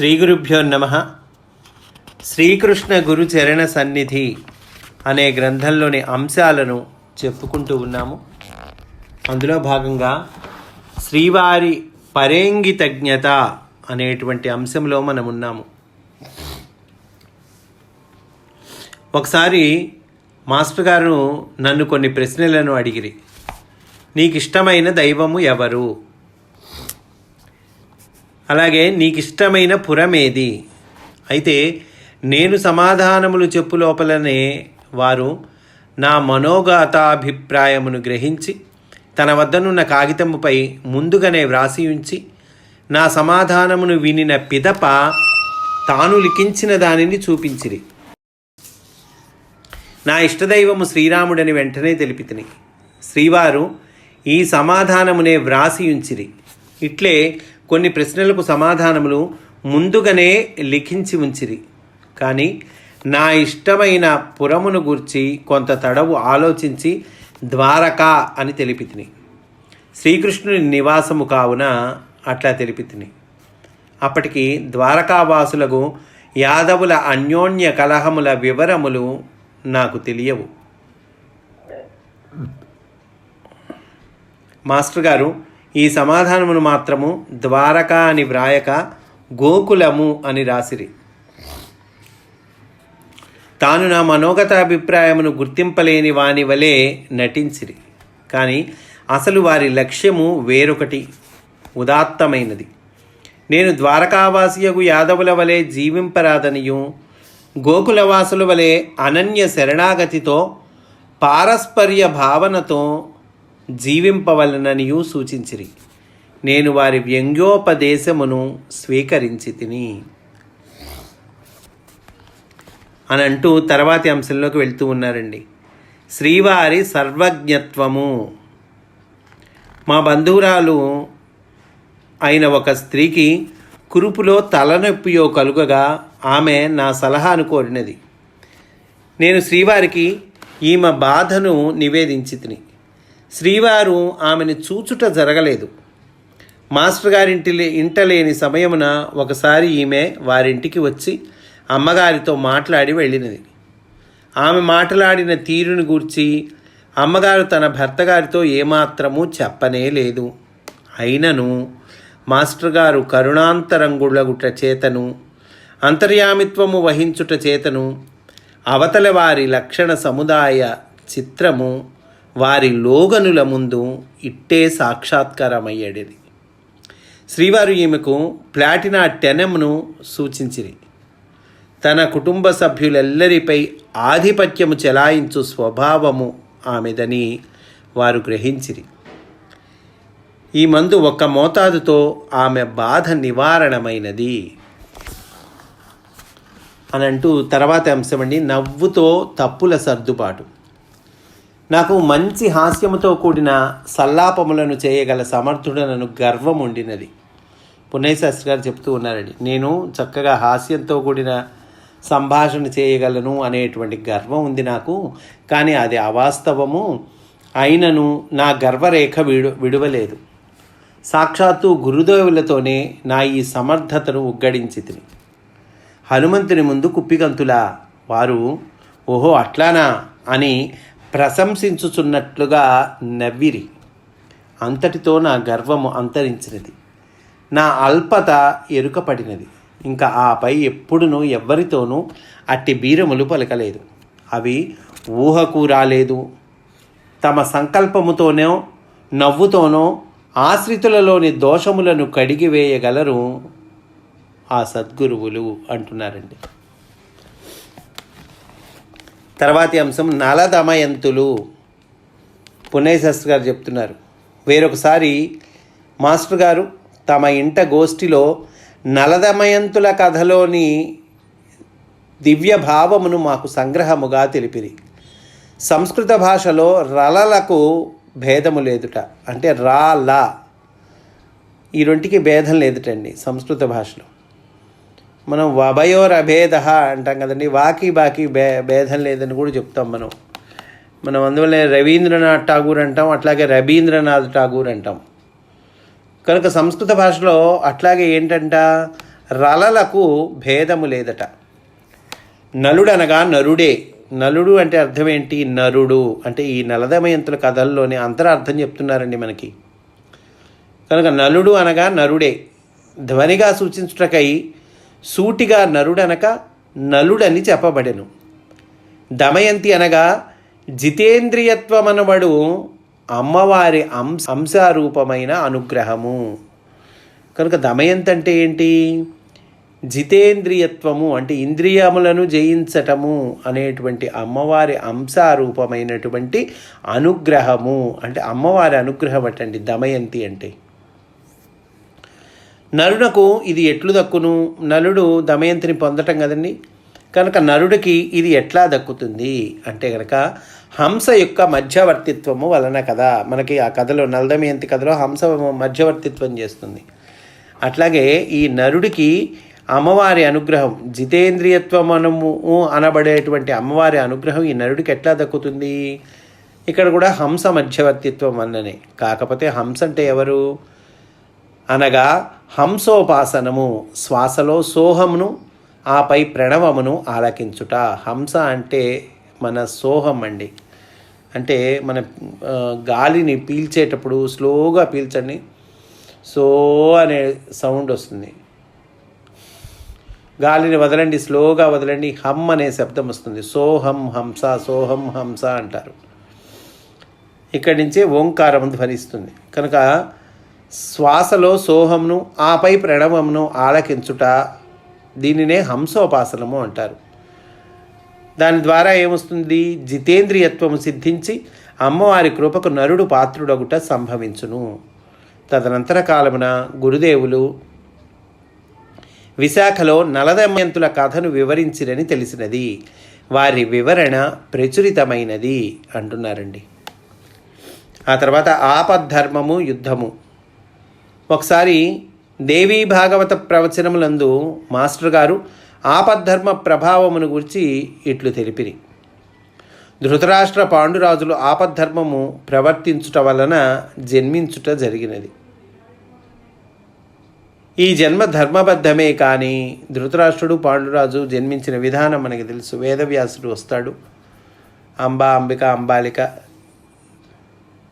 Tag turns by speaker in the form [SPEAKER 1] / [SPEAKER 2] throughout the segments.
[SPEAKER 1] శ్రీ గురుభ్యో నమ. శ్రీకృష్ణ గురు చరణ సన్నిధి అనే గ్రంథంలోని అంశాలను చెప్పుకుంటూ ఉన్నాము. అందులో భాగంగా శ్రీవారి పరేంగితజ్ఞత అనేటువంటి అంశంలో మనం ఉన్నాము. ఒకసారి మాస్టర్ గారు నన్ను కొన్ని ప్రశ్నలను అడిగిరి. నీకు ఇష్టమైన దైవము ఎవరు? అలాగే నీకు ఇష్టమైన పురమేది. అయితే నేను సమాధానములు చెప్పు లోపలనే వారు నా మనోగతాభిప్రాయమును గ్రహించి తన వద్దనున్న కాగితముపై ముందుగానే వ్రాసి ఉంచి నా సమాధానమును వినిన పిదప తాను లిఖించిన దానిని చూపించిరి. నా ఇష్టదైవము శ్రీరాముడని వెంటనే తెలిపితిని. శ్రీవారు ఈ సమాధానమునే వ్రాసి ఉంచిరి. ఇట్లే కొన్ని ప్రశ్నలకు సమాధానములు ముందుగానే లిఖించి ఉంచిరి. కానీ నా ఇష్టమైన పురమును గూర్చి కొంత తడవు ఆలోచించి ద్వారకా అని తెలిపితిని. శ్రీకృష్ణుని నివాసము కావున అట్లా తెలిపితిని. అప్పటికి ద్వారకావాసులకు యాదవుల అన్యోన్య కలహముల వివరములు నాకు తెలియవు. మాస్టర్ గారు ఈ సమాధానమును మాత్రము ద్వారక అని వ్రాయక గోకులము అని రాసిరి. తాను నా మనోగత అభిప్రాయమును గుర్తింపలేని వాని వలె నటించిరి. కానీ అసలు వారి లక్ష్యము వేరొకటి ఉదాత్తమైనది. నేను ద్వారకావాసియగు యాదవుల వలె జీవింపరాదనియు గోకులవాసుల వలె అనన్య శరణాగతితో పారస్పర్య భావనతో జీవింపవలననియు సూచించిరి. నేను వారి వ్యంగ్యోపదేశమును స్వీకరించి తిని అని అంటూ తర్వాతి అంశంలోకి వెళ్తూ ఉన్నారండి. శ్రీవారి సర్వజ్ఞత్వము. మా బంధువురాలు అయిన ఒక స్త్రీకి కురుపులో తలనొప్పియో కలుగగా ఆమె నా సలహాను కోరినది. నేను శ్రీవారికి ఈమె బాధను నివేదించి తిని శ్రీవారు ఆమెను చూచుట జరగలేదు. మాస్టర్ గారింటి ఇంటలేని సమయమున ఒకసారి ఈమె వారింటికి వచ్చి అమ్మగారితో మాట్లాడి వెళ్ళినది. ఆమె మాట్లాడిన తీరుని గూర్చి అమ్మగారు తన భర్త గారితో ఏమాత్రమూ చెప్పనే లేదు. అయినను మాస్టర్ గారు కరుణాంతరంగుళ్ళగుట చేతను అంతర్యామిత్వము వహించుట చేతను అవతల వారి లక్షణ సముదాయ చిత్రము వారి లోగనుల ముందు ఇట్టే సాక్షాత్కారమయ్యేది శ్రీవారు ఈమెకు ప్లాటినా టెనెమ్ను సూచించిరి. తన కుటుంబ సభ్యులెల్లరిపై ఆధిపత్యము చెలాయించు స్వభావము ఆమెదని వారు గ్రహించిరి. ఈ మందు ఒక్క మోతాదుతో ఆమె బాధ నివారణమైనది. అని అంటూ తర్వాత అంశం అండి నవ్వుతో తప్పుల సర్దుబాటు. నాకు మంచి హాస్యముతో కూడిన సల్లాపములను చేయగల సమర్థుడనను గర్వం ఉండినది. పుణ్యశాస్త్రి గారు చెప్తూ ఉన్నారండి నేను చక్కగా హాస్యంతో కూడిన సంభాషణ చేయగలను అనేటువంటి గర్వం ఉంది నాకు కానీ అది అవాస్తవము. అయినను నా గర్వరేఖ విడు విడువలేదు. సాక్షాత్తు గురుదేవులతోనే నా ఈ సమర్థతను ఉగ్గడించి తిని హనుమంతుని ముందు కుప్పిగంతులా వారు ఓహో అట్లానా? అని ప్రశంసించుచున్నట్లుగా నవ్విరి. అంతటితో నా గర్వము అంతరించినది. నా అల్పత ఎరుకపడినది. ఇంకా ఆపై ఎప్పుడునూ ఎవ్వరితోనూ అట్టి బీరములు పలకలేదు. అవి ఊహకు రాలేదు తమ సంకల్పముతోనో నవ్వుతోనో ఆశ్రితులలోని దోషములను కడిగివేయగలరు ఆ సద్గురువులు అంటున్నారండి. తర్వాతి అంశం నలదమయంతులు. శాస్త్రి గారు చెప్తున్నారు. వేరొకసారి మాస్టర్ గారు తమ ఇంట గోష్ఠిలో నలదమయంతుల కథలోని దివ్య భావమును మాకు సంగ్రహముగా తెలిపిరి. సంస్కృత భాషలో రలలకు భేదము లేదుట. అంటే రా లా. ఈ రెంటికి భేదం లేదుటండి సంస్కృత భాషలో. మనం వభయోర్ అభేద అంటాం కదండి. వాకి బాకి భే భేదం లేదని కూడా చెప్తాం మనం. మనం అందువల్ల రవీంద్రనాథ్ ఠాగూర్ అంటాం అట్లాగే రవీంద్రనాథ్ ఠాగూర్ అంటాం. కనుక సంస్కృత భాషలో అట్లాగే ఏంటంట? రలలకు భేదము లేదట. నలుడనగా నరుడే. నలుడు అంటే అర్థం ఏంటి? నరుడు. అంటే ఈ నలదమయంతుల కథల్లోనే అంతరార్థం చెప్తున్నారండి మనకి. కనుక నలుడు అనగా నరుడే. ధ్వనిగా సూచించుటకై సూటిగా నరుడనక నలుడని చెప్పబడెను. దమయంతి అనగా జితేంద్రియత్వమనబడు అమ్మవారి అంశ అంశారూపమైన అనుగ్రహము. కనుక దమయంతి అంటే ఏంటి? జితేంద్రియత్వము అంటే ఇంద్రియములను జయించటము అనేటువంటి అమ్మవారి అంశారూపమైనటువంటి అనుగ్రహము. అంటే అమ్మవారి అనుగ్రహం అటండి దమయంతి అంటే. నరునకు ఇది ఎట్లు దక్కును? నలుడు దమయంతిని పొందటం కదండి. కనుక నరుడికి ఇది ఎట్లా దక్కుతుంది? అంటే కనుక హంస యొక్క మధ్యవర్తిత్వము వలన కదా. మనకి ఆ కథలో నలదమయంతి కథలో హంస మధ్యవర్తిత్వం చేస్తుంది. అట్లాగే ఈ నరుడికి అమ్మవారి అనుగ్రహం జితేంద్రియత్వమనము అనబడేటువంటి అమ్మవారి అనుగ్రహం ఈ నరుడికి ఎట్లా దక్కుతుంది? ఇక్కడ కూడా హంస మధ్యవర్తిత్వం అన్ననే కాకపోతే హంస అంటే ఎవరు? అనగా హంసోపాసనము శ్వాసలో సోహమును ఆపై ప్రణవమును ఆలకించుట. హంస అంటే మన సోహం అండి అంటే మన గాలిని పీల్చేటప్పుడు స్లోగా పీల్చండి. సో అనే సౌండ్ వస్తుంది. గాలిని వదలండి స్లోగా వదలండి హమ్ అనే శబ్దం వస్తుంది. సోహం హంస సోహం హంస అంటారు. ఇక్కడి నుంచే ఓంకారం ధ్వనిస్తుంది. కనుక శ్వాసలో సోహంను ఆపై ప్రణవమును ఆలకించుట దీనినే హంసోపాసనము అంటారు. దాని ద్వారా ఏమొస్తుంది? జితేంద్రియత్వము సిద్ధించి అమ్మవారి కృపకు నరుడు పాత్రుడగుట సంభవించును. తదనంతర కాలమున గురుదేవులు విశాఖలో నలదమయంతుల కథను వివరించిరని తెలిసినది. వారి వివరణ ప్రచురితమైనది అంటున్నారండి. ఆ తర్వాత ఆపద్ధర్మము యుద్ధము. ఒకసారి దేవీ భాగవత ప్రవచనములందు మాస్టర్ గారు ఆపద్ధర్మ ప్రభావమును గురించి ఇట్లు తెలిపిరి. ధృతరాష్ట్ర పాండురాజులు ఆపద్ధర్మము ప్రవర్తించుట వలన జన్మించుట జరిగినది. ఈ జన్మ ధర్మబద్ధమే కానీ ధృతరాష్ట్రుడు పాండురాజు జన్మించిన విధానం మనకి తెలుసు. వేదవ్యాసుడు వస్తాడు. అంబా అంబిక అంబాలిక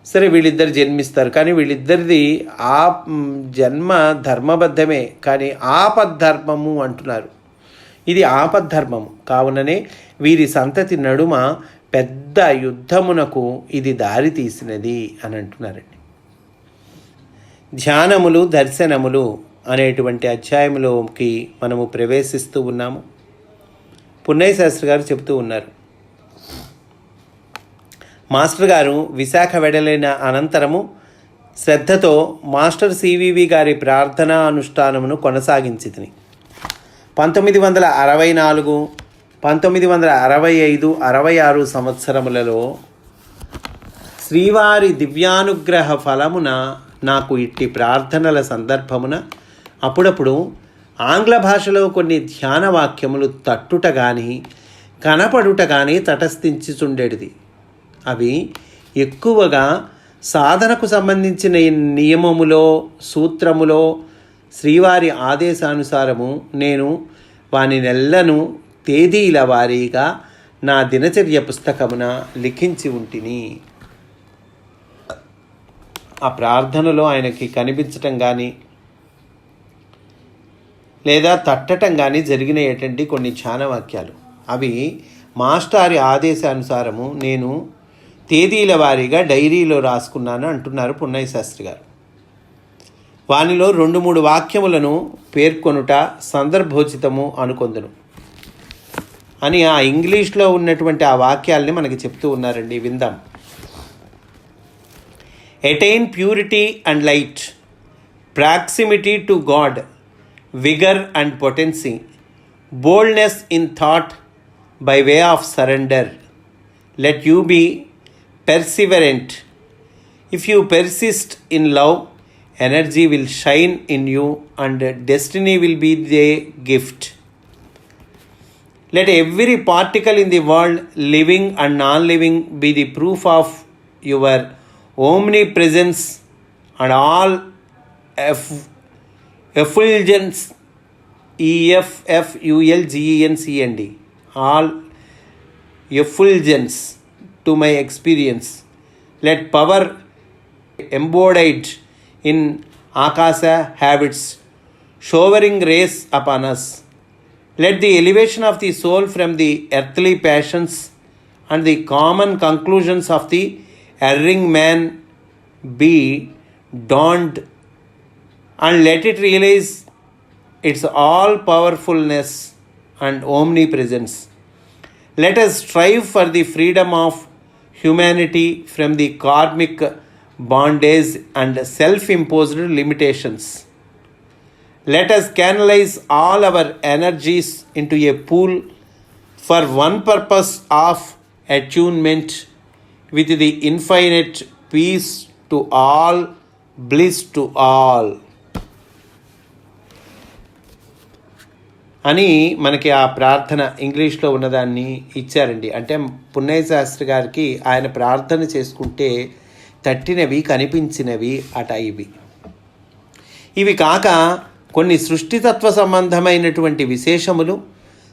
[SPEAKER 1] సరే వీళ్ళిద్దరు జన్మిస్తారు. కానీ వీళ్ళిద్దరిది ఆ జన్మ ధర్మబద్ధమే. కానీ ఆపద్ధర్మము అంటున్నారు. ఇది ఆపద్ధర్మము. కావుననే వీరి సంతతి నడుమ పెద్ద యుద్ధమునకు ఇది దారి తీసినది అని అంటున్నారండి. ధ్యానములు దర్శనములు అనేటువంటి అధ్యాయంలోకి మనము ప్రవేశిస్తూ ఉన్నాము. పున్నయ్య శాస్త్రి గారు చెబుతూ ఉన్నారు. మాస్టర్ గారు విశాఖ వెడలైన అనంతరము శ్రద్ధతో మాస్టర్ సివివి గారి ప్రార్థనా అనుష్ఠానమును కొనసాగించితిని. పంతొమ్మిది వందల అరవై నాలుగు పంతొమ్మిది వందల అరవై ఐదు అరవై ఆరు సంవత్సరములలో శ్రీవారి దివ్యానుగ్రహ ఫలమున నాకు ఇట్టి ప్రార్థనల సందర్భమున అప్పుడప్పుడు ఆంగ్ల భాషలో కొన్ని ధ్యాన వాక్యములు తట్టుట కానీ కనపడుట కానీ తటస్థించుచుండేటిది అవి ఎక్కువగా సాధనకు సంబంధించిన నియమములో సూత్రములో శ్రీవారి ఆదేశానుసారము నేను వాని నెల్లను తేదీల వారీగా నా దినచర్య పుస్తకమున లిఖించి ఉంటిని. ఆ ప్రార్థనలో ఆయనకి కనిపించటం కానీ లేదా తట్టటం కానీ జరిగినటువంటి కొన్ని ధ్యానవాక్యాలు అవి మాస్టారి ఆదేశానుసారము నేను తేదీల వారీగా డైరీలో రాసుకున్నాను అంటున్నారు పున్నయ్య శాస్త్రి గారు. వానిలో రెండు మూడు వాక్యములను పేర్కొనుట సందర్భోచితము అనుకొందును. అని ఆ ఇంగ్లీష్లో ఉన్నటువంటి ఆ వాక్యాల్ని మనకి చెప్తూ ఉన్నారండి విందాం. Attain purity and light proximity to God vigour and potency boldness in thought by way of surrender let you be perseverant. If you persist in love, energy will shine in you and destiny will be the gift. Let every particle in the world, living and non living, be the proof of your omnipresence and all eff- effulgence, E F F U L G E N C N D, all effulgence to my experience. Let power embodied in Akasa have its showering rays upon us. Let the elevation of the soul from the earthly passions and the common conclusions of the erring man be dawned and let it realize its all powerfulness and omnipresence. Let us strive for the freedom of humanity from the karmic bondage and self imposed limitations. Let us canalize all our energies into a pool for one purpose of attunement with the infinite peace to all, bliss to all. అని మనకి ఆ ప్రార్థన ఇంగ్లీష్లో ఉన్నదాన్ని ఇచ్చారండి. అంటే పున్నయ్య శాస్త్రి గారికి ఆయన ప్రార్థన చేసుకుంటే తట్టినవి కనిపించినవి అట ఇవి. ఇవి కాక కొన్ని సృష్టితత్వ సంబంధమైనటువంటి విశేషములు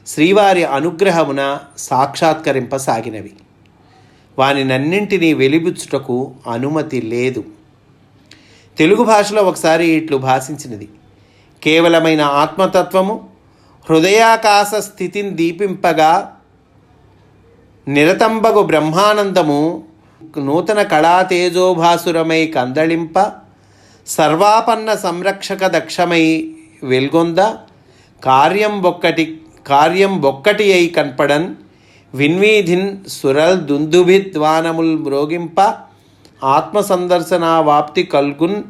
[SPEAKER 1] శ్రీవారి అనుగ్రహమున సాక్షాత్కరింపసాగినవి. వానినన్నింటినీ వెలిబుచ్చుటకు అనుమతి లేదు. తెలుగు భాషలో ఒకసారి ఇట్లు భాషించినది. కేవలమైన ఆత్మతత్వము హృదయాకాశ స్థితిని దీపింపగా నిరతంబగు బ్రహ్మానందము నూతన కళాతేజోభాసురమై కందళింప సర్వాపన్న సంరక్షక దక్షమై వెల్గొంద కార్యం ఒక్కటి కార్యం ఒక్కటి అయి కనపడన్ విన్వీధిన్ సురల్ దుందుభిద్వానముల్ మ్రోగింప ఆత్మ వాప్తి కల్గున్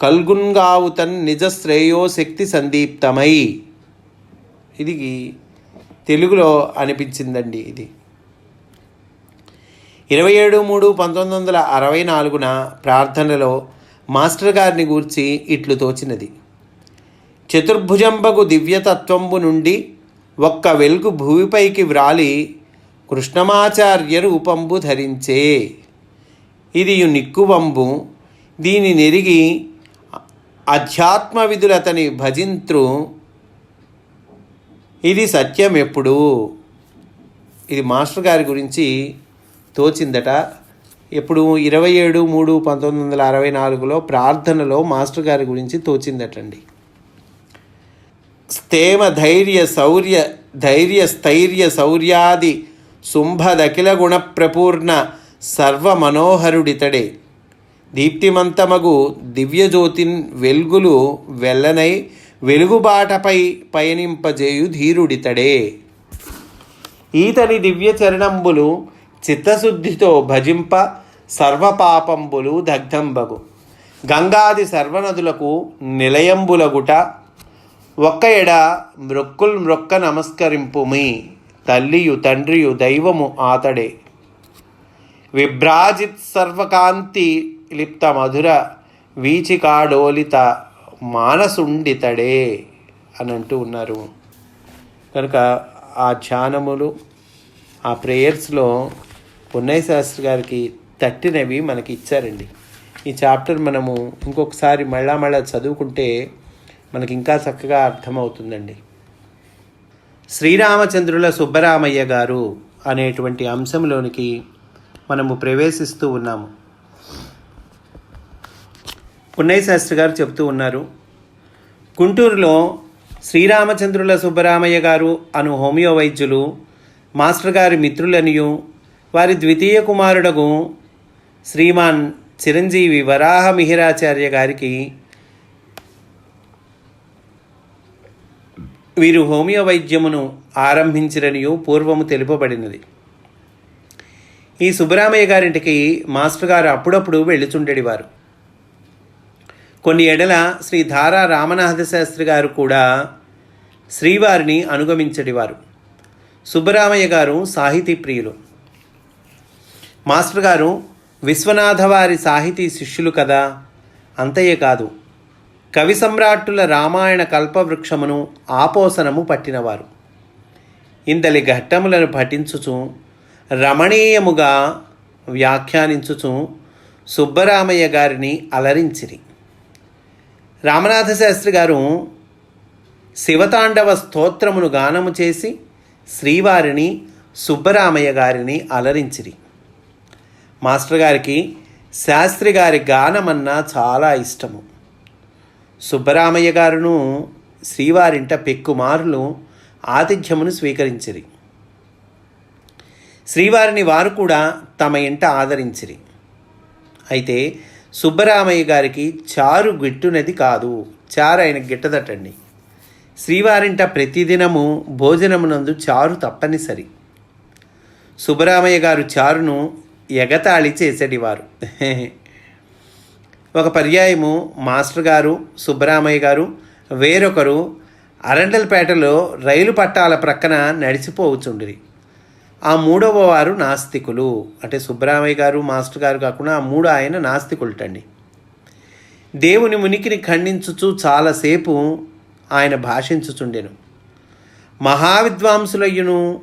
[SPEAKER 1] కల్గున్గావుతన్ నిజశ్రేయో శక్తి సందీప్తమై. ఇది తెలుగులో అనిపించిందండి ఇది. ఇరవై ఏడు మూడు పంతొమ్మిది వందల అరవై నాలుగున ప్రార్థనలో మాస్టర్ గారిని గూర్చి ఇట్లు తోచినది. చతుర్భుజంబకు దివ్యతత్వంబు నుండి ఒక్క వెలుగు భూమిపైకి వ్రాలి కృష్ణమాచార్య రూపంబు ధరించే. ఇది నిక్కువంబు దీని నెరిగి అధ్యాత్మ విధులతని భజింత్రు ఇది సత్యం ఎప్పుడు? ఇది మాస్టర్ గారి గురించి తోచిందట. ఎప్పుడు? ఇరవై ఏడు మూడు పంతొమ్మిది వందల అరవై నాలుగులో ప్రార్థనలో మాస్టర్ గారి గురించి తోచిందటండి. స్థేమ ధైర్య శౌర్య ధైర్య స్థైర్య శౌర్యాది శుంభదఖిల గుణప్రపూర్ణ సర్వమనోహరుడితడే. సర్వ దీప్తిమంతమగు దివ్యజ్యోతిన్ వెల్గులు వెల్లనై వెలుగుబాటపై పయనింపజేయు ధీరుడితడే. ఈతని దివ్య చరణంబులు చిత్తశుద్ధితో భజింప సర్వపాపంబులు దగ్ధంబగు. గంగాది సర్వనదులకు నిలయంబులగుట ఒక్క ఎడ మృక్కుల్ మ్రొక్క నమస్కరింపుమి తల్లియు తండ్రియు దైవము ఆతడే. విభ్రాజిత్ సర్వకాంతి లిప్త మధుర వీచికాడోలిత మానసుండితడే అని అంటూ ఉన్నారు. కనుక ఆ ధ్యానములు ఆ ప్రేయర్స్లో పున్నయ్య శాస్త్రి గారికి తట్టినవి మనకి ఇచ్చారండి ఈ చాప్టర్ మనము ఇంకొకసారి మళ్ళా మళ్ళా చదువుకుంటే మనకి ఇంకా చక్కగా అర్థమవుతుందండి. శ్రీరామచంద్రుల సుబ్బరామయ్య గారు అనేటువంటి అంశంలోనికి మనము ప్రవేశిస్తూ ఉన్నాము. పున్నయ్య శాస్త్రి గారు చెప్తూ ఉన్నారు గుంటూరులో శ్రీరామచంద్రుల సుబ్బరామయ్య గారు అను హోమియో వైద్యులు మాస్టర్ గారి మిత్రులనియు వారి ద్వితీయ కుమారుడగు శ్రీమాన్ చిరంజీవి వరాహ మిహిరాచార్య గారికి వీరు హోమియో వైద్యమును ఆరంభించిరనియు పూర్వము తెలుపబడినది. ఈ సుబ్బరామయ్య గారింటికి మాస్టర్ గారు అప్పుడప్పుడు వెళ్ళుచుండేవారు కొన్ని ఎడల శ్రీ ధారా రామనాథ శాస్త్రి గారు కూడా శ్రీవారిని అనుగమించడివారు. సుబ్బరామయ్య గారు సాహితీ ప్రియులు. మాస్టర్ గారు విశ్వనాథ వారి సాహితీ శిష్యులు కదా అంతయే కాదు. కవి సమ్రాట్టుల రామాయణ కల్పవృక్షమును ఆపోసనము పట్టినవారు. ఇంతలి ఘట్టములను పఠించుచు రమణీయముగా వ్యాఖ్యానించుచు సుబ్బరామయ్య గారిని అలరించిరి. రామనాథ శాస్త్రి గారు శివతాండవ స్తోత్రమును గానము చేసి శ్రీవారిని సుబ్బరామయ్య గారిని అలరించిరి. మాస్టర్ గారికి శాస్త్రి గారి గానమన్నా చాలా ఇష్టము. సుబ్బరామయ్య గారును శ్రీవారింట పెక్కుమారులు ఆతిథ్యమును స్వీకరించిరి. శ్రీవారిని వారు కూడా తమ ఇంట ఆదరించిరి. అయితే సుబ్బరామయ్య గారికి చారు గిట్టునది కాదు. చారు ఆయన గిట్టదటండి. శ్రీవారింట ప్రతిదినము భోజనమునందు చారు తప్పనిసరి. సుబ్బరామయ్య గారు చారును ఎగతాళి చేసేటివారు. ఒక పర్యాయము మాస్టర్ గారు సుబ్బరామయ్య గారు వేరొకరు అరండల్పేటలో రైలు పట్టాల ప్రక్కన నడిచిపోవచ్చుండిరి ఆ మూడవ వారు నాస్తికులు. అంటే సుబ్రహ్మయ్య గారు మాస్టర్ గారు కాకుండా ఆ మూడు ఆయన నాస్తికులటండి. దేవుని మునికిని ఖండించుచు చాలాసేపు ఆయన భాషించుచుండెను. మహావిద్వాంసులయ్యును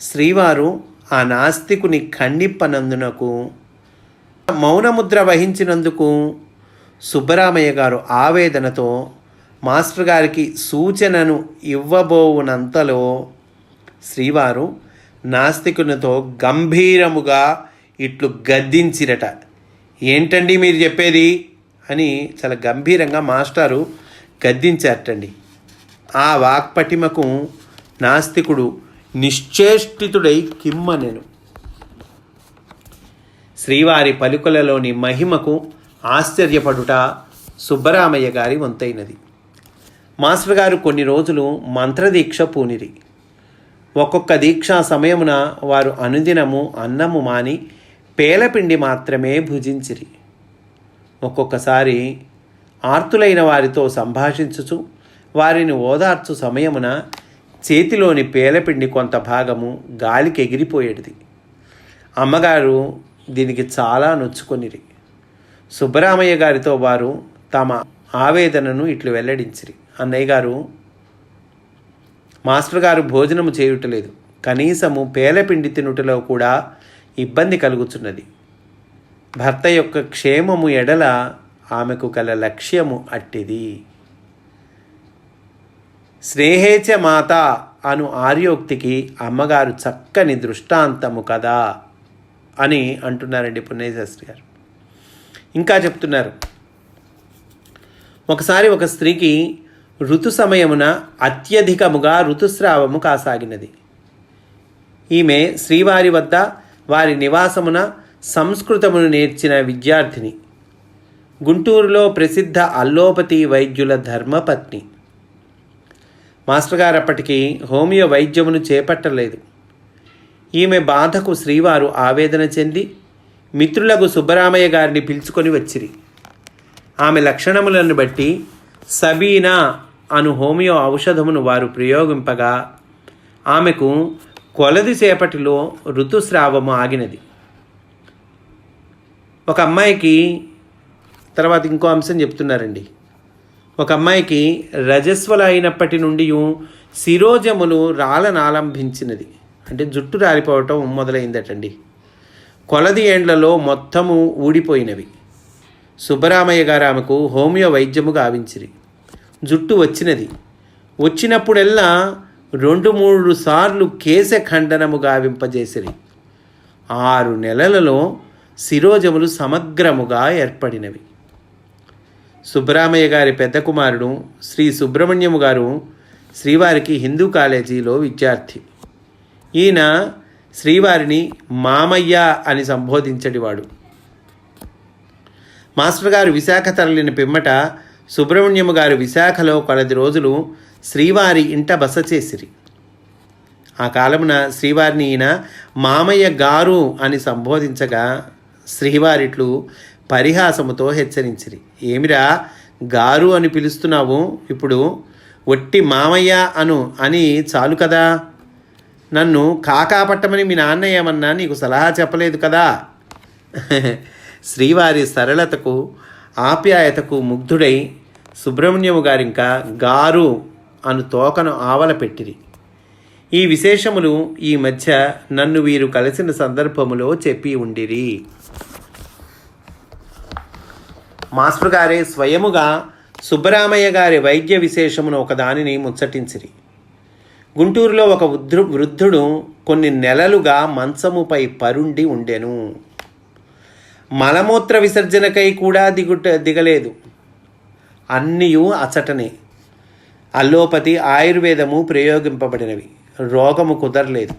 [SPEAKER 1] శ్రీవారు ఆ నాస్తికుని ఖండిప్పనందునకు మౌనముద్ర వహించినందుకు సుబ్బరామయ్య గారు ఆవేదనతో మాస్టర్ గారికి సూచనను ఇవ్వబోవునంతలో శ్రీవారు నాస్తికునితో గంభీరముగా ఇట్లు గద్దించిరట. ఏంటండి మీరు చెప్పేది? అని చాలా గంభీరంగా మాస్టారు గద్దించారటండి. ఆ వాక్పటిమకు నాస్తికుడు నిశ్చేష్టితుడై కిమ్మనెను. శ్రీవారి పలుకులలోని మహిమకు ఆశ్చర్యపడుట సుబ్బరామయ్య గారి వంతైనది. మాస్టర్ గారు కొన్ని రోజులు మంత్రదీక్ష పూనిరి. ఒక్కొక్క దీక్షా సమయమున వారు అనుదినము అన్నము మాని పేలపిండి మాత్రమే భుజించిరి. ఒక్కొక్కసారి ఆర్తులైన వారితో సంభాషించుచు వారిని ఓదార్చు సమయమున చేతిలోని పేలపిండి కొంత భాగము గాలికి ఎగిరిపోయేటిది. అమ్మగారు దీనికి చాలా నొచ్చుకొనిరి. సుబ్బరామయ్య గారితో వారు తమ ఆవేదనను ఇట్లు వెల్లడించిరి. అన్నయ్య గారు మాస్టర్ గారు భోజనము చేయుటలేదు. కనీసము పేలపిండి తినుటలో కూడా ఇబ్బంది కలుగుచున్నది. భర్త యొక్క క్షేమము ఎడల ఆమెకు కల లక్ష్యము అట్టిది. స్నేహేచ మాత అను ఆర్యోక్తికి అమ్మగారు చక్కని దృష్టాంతము కదా అని అంటున్నారండి పుణ్యశాస్త్రి గారు. ఇంకా చెప్తున్నారు. ఒకసారి ఒక స్త్రీకి ఋతు సమయమున అత్యధికముగా ఋతుస్రావము కాసాగినది. ఈమె శ్రీవారి వద్ద వారి నివాసమున సంస్కృతమును నేర్చిన విద్యార్థిని. గుంటూరులో ప్రసిద్ధ అల్లోపతి వైద్యుల ధర్మపత్ని. మాస్టర్ గారు అప్పటికి హోమియో వైద్యమును చేపట్టలేదు. ఈమె బాధకు శ్రీవారు ఆవేదన చెంది మిత్రులకు సుబ్బరామయ్య గారిని పిలుచుకొని వచ్చిరి. ఆమె లక్షణములను బట్టి సబీనా అను హోమియో ఔషధమును వారు ప్రయోగింపగా ఆమెకు కొలది సేపటిలో ఋతుస్రావము ఆగినది. ఒక అమ్మాయికి తర్వాత ఇంకో అంశం చెప్తున్నారండి. ఒక అమ్మాయికి రజస్వల అయినప్పటి నుండి శిరోజములు రాలనాలంభించినది. అంటే జుట్టు రాలిపోవటం మొదలైందటండి. కొలది ఏండ్లలో మొత్తము ఊడిపోయినవి. సుబ్బరామయ్య గారు ఆమెకు హోమియో వైద్యము గావించిరి. జుట్టు వచ్చినది. వచ్చినప్పుడెల్లా రెండు మూడు సార్లు కేశ ఖండనము గావింపజేసిరి. ఆరు నెలలలో శిరోజములు సమగ్రముగా ఏర్పడినవి. సుబ్రామయ్య గారి పెద్ద కుమారుడు శ్రీ సుబ్రహ్మణ్యము గారు శ్రీవారికి హిందూ కాలేజీలో విద్యార్థి. ఈయన శ్రీవారిని మామయ్య అని సంబోధించడివాడు. మాస్టర్ గారు విశాఖ తరలిన పిమ్మట సుబ్రహ్మణ్యము గారు విశాఖలో కొలది రోజులు శ్రీవారి ఇంట బస చేసిరి. ఆ కాలమున శ్రీవారిని ఈయన మామయ్య గారు అని సంబోధించగా శ్రీవారిట్లు పరిహాసముతో హెచ్చరించిరి. ఏమిరా గారు అని పిలుస్తున్నావు? ఇప్పుడు ఒట్టి మామయ్య అను అని చాలు కదా? నన్ను కాకా పట్టమని మీ నాన్న ఏమన్నా నీకు సలహా చెప్పలేదు కదా? శ్రీవారి సరళతకు ఆప్యాయతకు ముగ్ధుడై సుబ్రహ్మణ్యము గారింకా గారు అను తోకను ఆవల పెట్టిరి. ఈ విశేషములు ఈ మధ్య నన్ను వీరు కలిసిన సందర్భములో చెప్పి ఉండిరి. మాస్టర్ గారే స్వయముగా సుబ్బరామయ్య గారి వైద్య విశేషమును ఒకదానిని ముచ్చటించిరి. గుంటూరులో ఒక వృద్ధు వృద్ధుడు కొన్ని నెలలుగా మంచముపై పరుండి ఉండెను. మలమూత్ర విసర్జనకై కూడా దిగుట దిగలేదు. అన్నీయు అచటనే అల్లోపతి ఆయుర్వేదము ప్రయోగింపబడినవి. రోగము కుదరలేదు.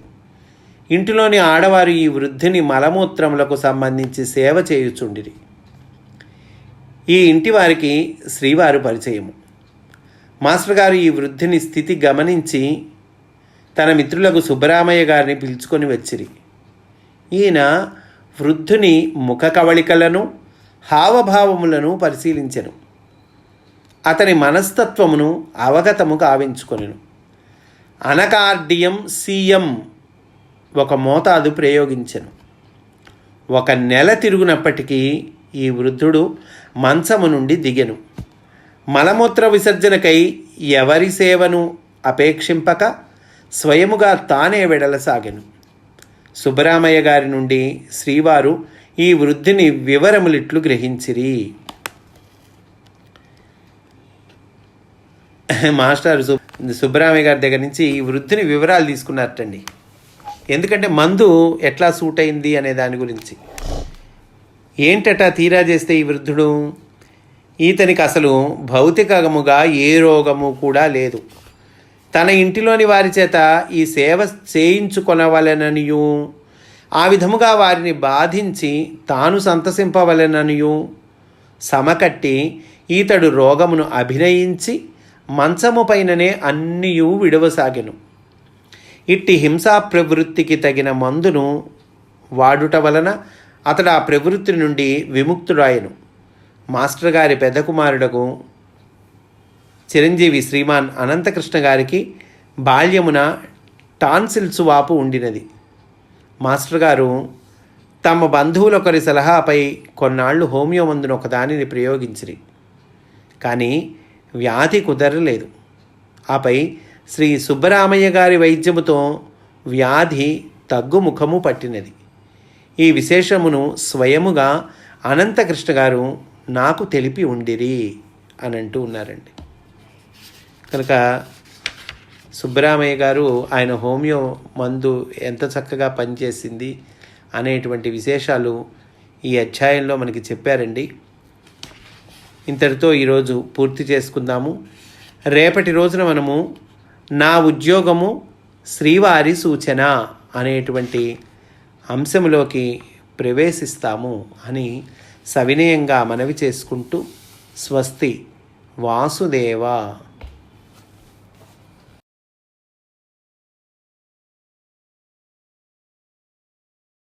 [SPEAKER 1] ఇంటిలోని ఆడవారు ఈ వృద్ధిని మలమూత్రములకు సంబంధించి సేవ చేయుచుండిరి. ఈ ఇంటి వారికి శ్రీవారు పరిచయము. మాస్టర్ గారు ఈ వృద్ధిని స్థితి గమనించి తన మిత్రులకు సుబ్బరామయ్య గారిని పిలుచుకొని వచ్చిరి. ఈయన వృద్ధుని ముఖ కవళికలను హావభావములను పరిశీలించెను. అతని మనస్తత్వమును అవగతము కావించుకొనెను అనకార్డియం సీఎం ఒక మోతాదు ప్రయోగించెను. ఒక నెల తిరుగునప్పటికీ ఈ వృద్ధుడు మంచము నుండి దిగెను. మలమూత్ర విసర్జనకై ఎవరి సేవను అపేక్షింపక స్వయముగా తానే వెడలసాగెను. సుబ్బరామయ్య గారి నుండి శ్రీవారు ఈ వృద్ధిని వివరములిట్లు గ్రహించిరి. మాస్టర్ సు సుబ్బరామయ్య గారి దగ్గర నుంచి ఈ వృద్ధిని వివరాలు తీసుకున్నారటండి. ఎందుకంటే మందు ఎట్లా సూట్ అయింది అనే దాని గురించి. ఏంటట తీరా చేస్తే ఈ వృద్ధుడు? ఈతనికి అసలు భౌతికముగా ఏ రోగము కూడా లేదు. తన ఇంటిలోని వారి చేత ఈ సేవ చేయించుకొనవలెననియు. ఆ విధముగా వారిని బాధించి తాను సంతసింపవలెననియు. సమకట్టి ఈతడు రోగమును అభినయించి మంచము పైననే అన్నియూ విడవసాగెను. ఇట్టి హింసా ప్రవృత్తికి తగిన మందును వాడుట వలన అతడు ఆ ప్రవృత్తి నుండి విముక్తుడాయను మాస్టర్ గారి పెద్ద కుమారుడకు చిరంజీవి శ్రీమాన్ అనంతకృష్ణ గారికి బాల్యమున టాన్సిల్స్ వాపు ఉండినది. మాస్టర్ గారు తమ బంధువులొకరి సలహాపై కొన్నాళ్ళు హోమియో మందును ఒకదానిని ప్రయోగించిరి. కానీ వ్యాధి కుదరలేదు. ఆపై శ్రీ సుబ్బరామయ్య గారి వైద్యముతో వ్యాధి తగ్గుముఖము పట్టినది. ఈ విశేషమును స్వయముగా అనంతకృష్ణ గారు నాకు తెలిపి ఉండిరి అని అంటూ ఉన్నారండి. కనుక సుబ్బరామయ్య గారు ఆయన హోమియో మందు ఎంత చక్కగా పనిచేసింది అనేటువంటి విశేషాలు ఈ అధ్యాయంలో మనకి చెప్పారండి. ఇంతటితో ఈరోజు పూర్తి చేసుకుందాము. రేపటి రోజున మనము నా ఉద్యోగము శ్రీవారి సూచన అనేటువంటి అంశంలోకి ప్రవేశిస్తాము అని సవినయంగా మనవి చేసుకుంటూ స్వస్తి వాసుదేవ.